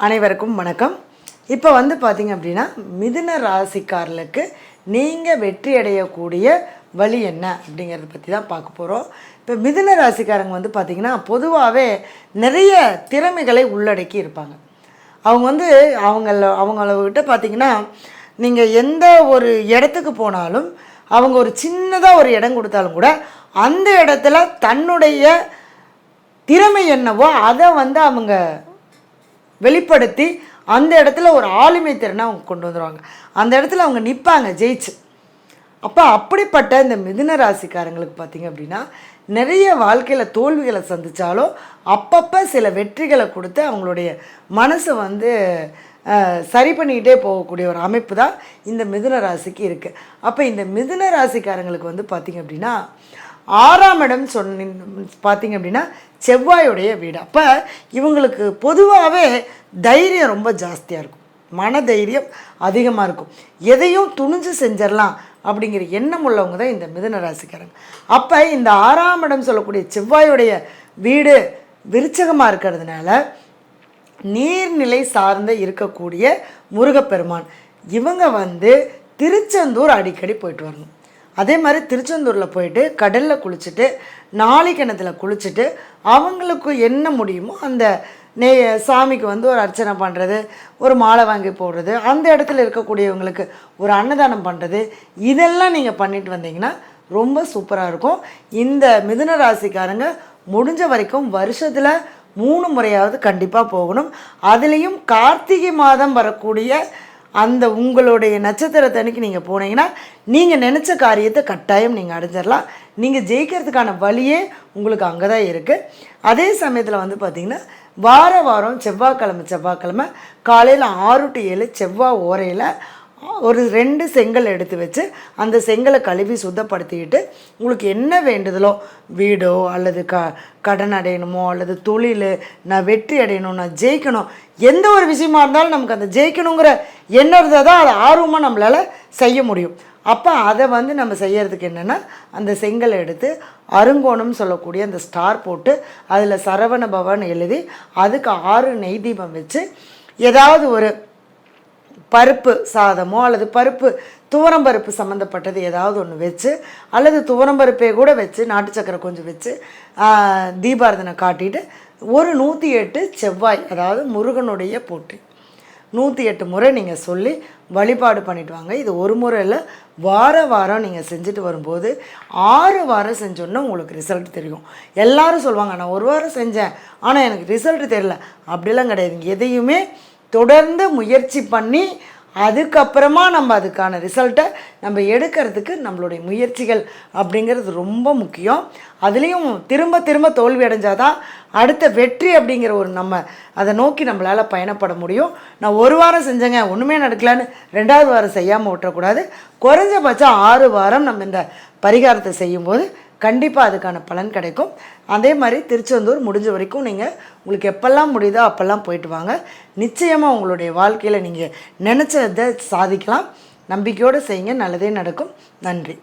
அனைவருக்கும் வணக்கம். இப்போ வந்து பார்த்தீங்க அப்படின்னா மிதுன ராசிக்காரர்களுக்கு நீங்கள் வெற்றி அடையக்கூடிய வழி என்ன அப்படிங்கிறத பற்றி தான் பார்க்க போகிறோம் இப்போ மிதுன ராசிக்காரங்க வந்து பார்த்திங்கன்னா பொதுவாகவே நிறைய திறமைகளை உள்ளடக்கி இருப்பாங்க. அவங்க வந்து அவங்கள அவங்கள பார்த்தீங்கன்னா நீங்கள் எந்த ஒரு இடத்துக்கு போனாலும் அவங்க ஒரு சின்னதாக ஒரு இடம் கொடுத்தாலும் கூட அந்த இடத்துல தன்னுடைய திறமை என்னவோ அதை வந்து அவங்க வெளிப்படுத்தி அந்த இடத்துல ஒரு ஆளுமை திறனை அவங்க கொண்டு வந்துடுவாங்க அந்த இடத்துல அவங்க நிற்பாங்க ஜெயிச்சு. அப்போ அப்படிப்பட்ட இந்த மிதுன ராசிக்காரங்களுக்கு பார்த்திங்க அப்படின்னா நிறைய வாழ்க்கையில் தோல்விகளை சந்தித்தாலும் அப்பப்போ சில வெற்றிகளை கொடுத்து அவங்களுடைய மனசை வந்து சரி பண்ணிக்கிட்டே போகக்கூடிய ஒரு அமைப்பு தான் இந்த மிதுன ராசிக்கு இருக்குது அப்போ இந்த மிதுன ராசிக்காரங்களுக்கு வந்து பார்த்திங்க அப்படின்னா ஆறாம் இடம் சொன்ன பார்த்தீங்க அப்படின்னா செவ்வாயுடைய வீடு. அப்போ இவங்களுக்கு பொதுவாகவே தைரியம் ரொம்ப ஜாஸ்தியாக இருக்கும். மன தைரியம் அதிகமாக இருக்கும். எதையும் துணிஞ்சு செஞ்சிடலாம் அப்படிங்கிற எண்ணம் உள்ளவங்க தான் இந்த மிதுன ராசிக்காரங்க. அப்போ இந்த ஆறாம் இடம் சொல்லக்கூடிய செவ்வாயுடைய வீடு விருச்சகமாக இருக்கிறதுனால நீர்நிலை சார்ந்த இருக்கக்கூடிய முருகப்பெருமான். இவங்க வந்து திருச்செந்தூர் அடிக்கடி போயிட்டு வரணும். அதே மாதிரி திருச்செந்தூரில் போயிட்டு கடலில் குளிச்சுட்டு நாளை கிணத்துல குளிச்சுட்டு அவங்களுக்கு என்ன முடியுமோ அந்த நே சாமிக்கு வந்து ஒரு அர்ச்சனை பண்ணுறது ஒரு மாலை வாங்கி போடுறது அந்த இடத்துல இருக்கக்கூடியவங்களுக்கு ஒரு அன்னதானம் பண்ணுறது இதெல்லாம் நீங்கள் பண்ணிட்டு வந்தீங்கன்னா ரொம்ப சூப்பராக இருக்கும். இந்த மிதுன ராசிக்காரங்க முடிஞ்ச வரைக்கும் வருஷத்தில் மூணு முறையாவது கண்டிப்பாக போகணும். அதுலேயும் கார்த்திகை மாதம் வரக்கூடிய அந்த உங்களுடைய நட்சத்திரத்தன்னைக்கு நீங்கள் போனீங்கன்னா நீங்கள் நினச்ச காரியத்தை கட்டாயம் நீங்கள் அடைஞ்சிடலாம் நீங்கள் ஜெயிக்கிறதுக்கான வழியே உங்களுக்கு அங்கே தான் இருக்குது அதே சமயத்தில் வந்து பார்த்திங்கன்னா வார வாரம் செவ்வாய்க்கிழமை செவ்வாய்க்கிழமை காலையில் ஆறு டு ஏழு செவ்வாய் ஓரையில் ஒரு ரெண்டு செங்கல் எடுத்து வச்சு அந்த செங்கலை கழுவி சுத்தப்படுத்திக்கிட்டு உங்களுக்கு என்ன வேண்டுதலோ வீடோ அல்லது க கடன் அடையணுமோ அல்லது தொழில் நான் வெற்றி அடையணும் நான் ஜெயிக்கணும் எந்த ஒரு விஷயமா இருந்தாலும் நமக்கு அந்த ஜெயிக்கணுங்கிற என்ன தான் அதை ஆர்வமாக நம்மளால் செய்ய முடியும். அப்போ அதை வந்து நம்ம செய்யறதுக்கு என்னென்னா அந்த செங்கலை எடுத்து அருங்கோணம்னு சொல்லக்கூடிய அந்த ஸ்டார் போட்டு அதில் சரவண பவன் எழுதி அதுக்கு ஆறு நெய் தீபம் வச்சு ஏதாவது ஒரு பருப்பு சாதமோ அல்லது பருப்பு துவரம் பருப்பு சம்மந்தப்பட்டது ஏதாவது ஒன்று வச்சு அல்லது துவரம் பருப்பே கூட வச்சு நாட்டு சக்கரை கொஞ்சம் வச்சு தீபாரதனை காட்டிட்டு ஒரு நூற்றி எட்டு செவ்வாய் அதாவது முருகனுடைய போட்டி நூற்றி எட்டு முறை நீங்கள் சொல்லி வழிபாடு பண்ணிட்டு வாங்க. இது ஒரு முறையில் வார வாரம் நீங்கள் செஞ்சுட்டு வரும்போது ஆறு வாரம் செஞ்சோன்னா உங்களுக்கு ரிசல்ட் தெரியும். எல்லாரும் சொல்லுவாங்க நான் ஒரு வாரம் செஞ்சேன் ஆனால் எனக்கு ரிசல்ட் தெரியல. அப்படிலாம் கிடையாது. எதையுமே தொடர்ந்து முயற்சி பண்ணி அதுக்கப்புறமா நம்ம அதுக்கான ரிசல்ட்டை நம்ம எடுக்கிறதுக்கு நம்மளுடைய முயற்சிகள் அப்படிங்கிறது ரொம்ப முக்கியம். அதுலேயும் திரும்ப திரும்ப தோல்வி அடைஞ்சாதான் அடுத்த வெற்றி அப்படிங்கிற ஒரு நம்ம அதை நோக்கி நம்மளால் பயணப்பட முடியும். நான் ஒரு வாரம் செஞ்சேங்க ஒன்றுமே நடக்கலான்னு ரெண்டாவது வாரம் செய்யாமல் விட்டுறக்கூடாது. குறைஞ்சபட்சம் ஆறு வாரம் நம்ம இந்த பரிகாரத்தை செய்யும்போது கண்டிப்பாக அதுக்கான பலன் கிடைக்கும். அதே மாதிரி திருச்செந்தூர் முடிஞ்ச வரைக்கும் நீங்கள் உங்களுக்கு எப்பெல்லாம் முடியுதோ அப்போல்லாம் போயிட்டு வாங்க. நிச்சயமாக உங்களுடைய வாழ்க்கையில் நீங்கள் நினச்சதை சாதிக்கலாம். நம்பிக்கையோடு செய்யுங்க. நல்லதே நடக்கும். நன்றி.